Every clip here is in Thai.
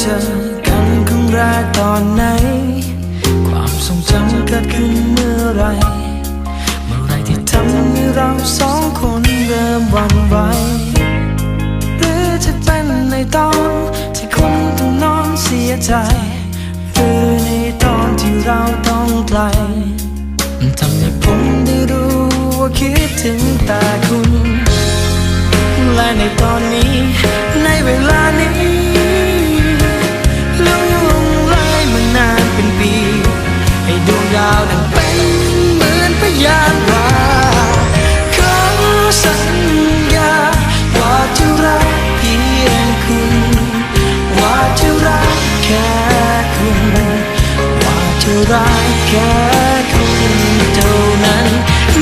เจอกันครั้งแรกตอนไหน ความทรงจำเกิดขึ้นเมื่อไร เมื่อไรที่ทำให้เราสองคนเริ่มหวันไหวหรือจะเป็นในตอนที่คุณต้องนอนเสียใจ หรือในตอนที่เราต้องไกลทำให้ผมได้รู้ว่าคิดถึงแต่คุณ และในตอนนี้ในเวลานี้ แค่คุณเท่านั้น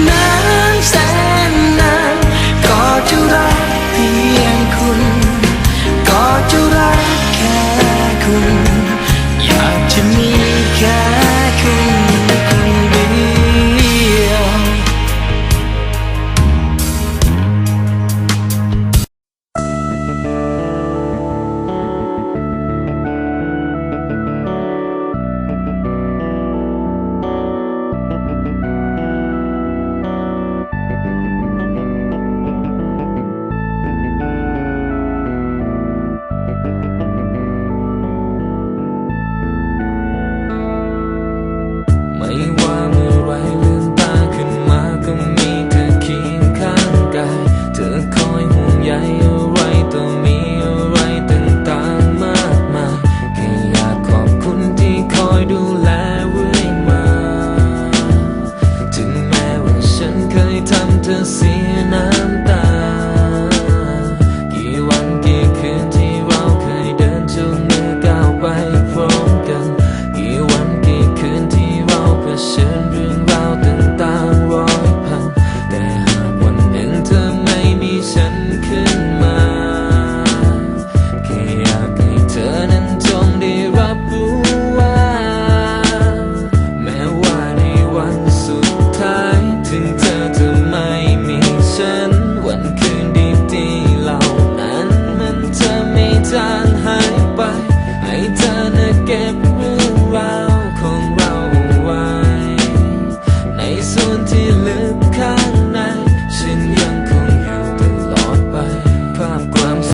นานแสนนานก็จะรักเพียงคุณ ก็จะรักแค่คุณ อยากจะมี ธอเสียน้ำตา กี่วันกี่คืนที่เราเคยเดินจูงมือก้าวไปพร้อมกัน กี่วันกี่คืนที่เราเผชิญเรื่องราวต่างๆร้อยพัน แต่หากวันหนึ่งเธอไม่มีฉันขึ้นมา แค่อยากให้เธอ